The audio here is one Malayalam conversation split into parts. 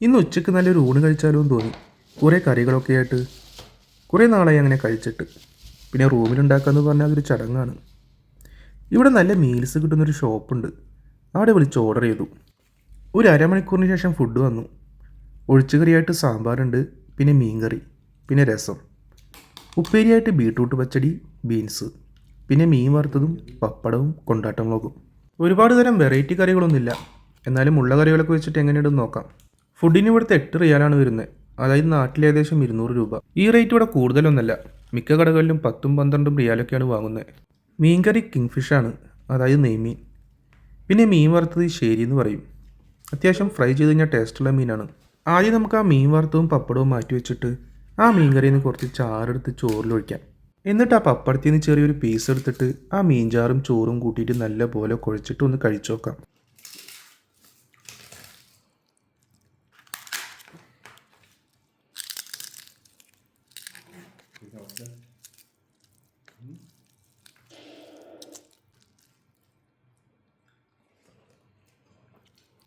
ഇന്ന് ഉച്ചയ്ക്ക് നല്ലൊരു ഊണ് കഴിച്ചാലോ എന്ന് തോന്നി. കുറേ കറികളൊക്കെ ആയിട്ട് കുറേ നാളായി അങ്ങനെ കഴിച്ചിട്ട്. പിന്നെ റൂമിലുണ്ടാക്കാമെന്ന് പറഞ്ഞാൽ അതൊരു ചടങ്ങാണ്. ഇവിടെ നല്ല മീൽസ് കിട്ടുന്നൊരു ഷോപ്പുണ്ട്. അവിടെ വിളിച്ച് ഓർഡർ ചെയ്തു. ഒരു അരമണിക്കൂറിന് ശേഷം ഫുഡ് വന്നു. ഒഴിച്ചുകറിയായിട്ട് സാമ്പാറുണ്ട് പിന്നെ മീൻകറി പിന്നെ രസം. ഉപ്പേരിയായിട്ട് ബീട്രൂട്ട് പച്ചടി ബീൻസ് പിന്നെ മീൻ വറുത്തതും പപ്പടവും കൊണ്ടാട്ടം മുളകും. ഒരുപാട് തരം വെറൈറ്റി കറികളൊന്നുമില്ല. എന്നാലും ഉള്ള കറികളൊക്കെ വെച്ചിട്ട് എങ്ങനെയുണ്ടെന്ന് നോക്കാം. ഫുഡിന് ഇവിടുത്തെ എട്ട് റിയാലാണ് വരുന്നത് അതായത് നാട്ടിൽ ഏകദേശം ഇരുന്നൂറ് രൂപ. ഈ റേറ്റ് ഇവിടെ കൂടുതലൊന്നല്ല. മിക്ക കടകളിലും പത്തും പന്ത്രണ്ടും റിയാലൊക്കെയാണ് വാങ്ങുന്നത് മീൻകറി കിങ് ഫിഷാണ് അതായത് നെയ്മീൻ. പിന്നെ മീൻ വറുത്തത് ശരി എന്ന് പറയും. അത്യാവശ്യം ഫ്രൈ ചെയ്ത് കഴിഞ്ഞാൽ ടേസ്റ്റുള്ള മീനാണ്. ആദ്യം നമുക്ക് ആ മീൻ വറുത്തതും പപ്പടവും മാറ്റി വെച്ചിട്ട് ആ മീൻ കറിയിൽ നിന്ന് കുറച്ച് ചാറെടുത്ത് ചോറിലൊഴിക്കാം എന്നിട്ട് ആ പപ്പടത്തിൽ നിന്ന് ചെറിയൊരു പീസ് എടുത്തിട്ട് ആ മീൻചാറും ചോറും കൂട്ടിയിട്ട് നല്ല പോലെ കുഴച്ചിട്ട് ഒന്ന് കഴിച്ചു നോക്കാം.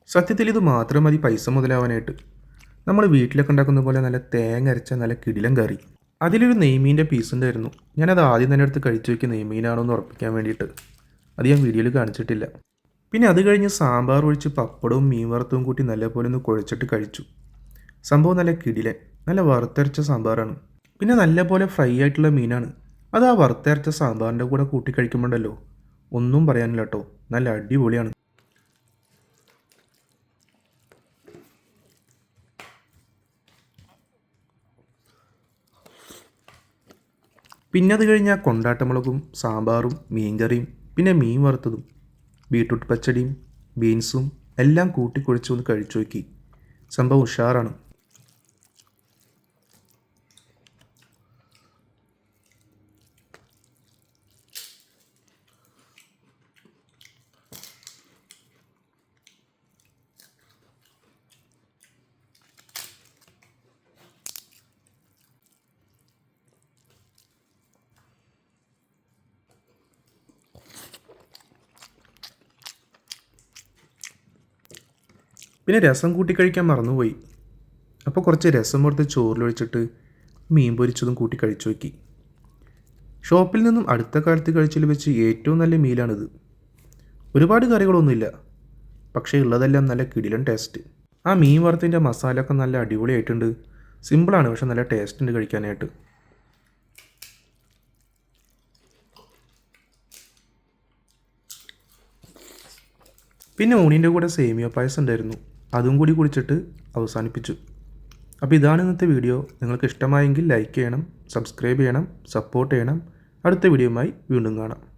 സത്യത്തിൽ ഇത് മാത്രം മതി പൈസ മുതലാവാനായിട്ട്. നമ്മൾ വീട്ടിലൊക്കെ ഉണ്ടാക്കുന്ന പോലെ നല്ല തേങ്ങ അരച്ച നല്ല കിടിലം കറി. അതിലൊരു നെയ്മീന്റെ പീസ് ഉണ്ടായിരുന്നു. ഞാനത് ആദ്യം തന്നെ എടുത്ത് കഴിച്ചു വയ്ക്കുക നെയ്മീനാണോ എന്ന് ഉറപ്പിക്കാൻ വേണ്ടിയിട്ട്. അത് ഞാൻ വീഡിയോയിൽ കാണിച്ചിട്ടില്ല. പിന്നെ അത് കഴിഞ്ഞ് സാമ്പാർ ഒഴിച്ച് പപ്പടവും മീൻ വറുത്തവും കൂട്ടി നല്ലപോലെ ഒന്ന് കുഴച്ചിട്ട് കഴിച്ചു. സംഭവം നല്ല കിടിലൻ നല്ല വറുത്തരച്ച സാമ്പാറാണ്. പിന്നെ നല്ലപോലെ ഫ്രൈ ആയിട്ടുള്ള മീനാണ്. അത് ആ വറുത്തരച്ച സാമ്പാറിന്റെ കൂടെ കൂട്ടി കഴിക്കുമ്പോണ്ടല്ലോ. ഒന്നും പറയാനില്ല കേട്ടോ നല്ല അടിപൊളിയാണ്. പിന്നെ അത് കഴിഞ്ഞാൽ കൊണ്ടാട്ടമുളകും സാമ്പാറും മീൻകറിയും പിന്നെ മീൻ വറുത്തതും ബീട്രൂട്ട് പച്ചടിയും ബീൻസും എല്ലാം കൂട്ടിക്കുഴച്ച് ഒന്ന് കഴിച്ചു നോക്കി. സംഭവം ഉഷാറാണ്. പിന്നെ രസം കൂട്ടി കഴിക്കാൻ മറന്നുപോയി. അപ്പോൾ കുറച്ച് രസം എടുത്ത് ചോറിലൊഴിച്ചിട്ട് മീൻ പൊരിച്ചതും കൂട്ടി കഴിച്ചു നോക്കി. ഷോപ്പിൽ നിന്നും അടുത്ത കാലത്ത് കഴിച്ചതിൽ വെച്ച് ഏറ്റവും നല്ല മീലാണിത്. ഒരുപാട് കറികളൊന്നുമില്ല. പക്ഷേ ഉള്ളതെല്ലാം നല്ല കിടിലൻ ടേസ്റ്റ് ആ മീൻ വറുത്തതിന്റെ മസാല ഒക്കെ നല്ല അടിപൊളിയായിട്ടുണ്ട്. സിമ്പിളാണ് പക്ഷെ നല്ല ടേസ്റ്റ് ഉണ്ട് കഴിക്കാനായിട്ട്. പിന്നെ ഊണിന്റെ കൂടെ സേമിയ പായസം ഉണ്ടായിരുന്നു. അതും കൂടി കുടിച്ചിട്ട് അവസാനിപ്പിച്ചു. അപ്പോൾ ഇതാണ് ഇന്നത്തെ വീഡിയോ. നിങ്ങൾക്ക് ഇഷ്ടമായെങ്കിൽ ലൈക്ക് ചെയ്യണം സബ്സ്ക്രൈബ് ചെയ്യണം സപ്പോർട്ട് ചെയ്യണം. അടുത്ത വീഡിയോയുമായി വീണ്ടും കാണാം.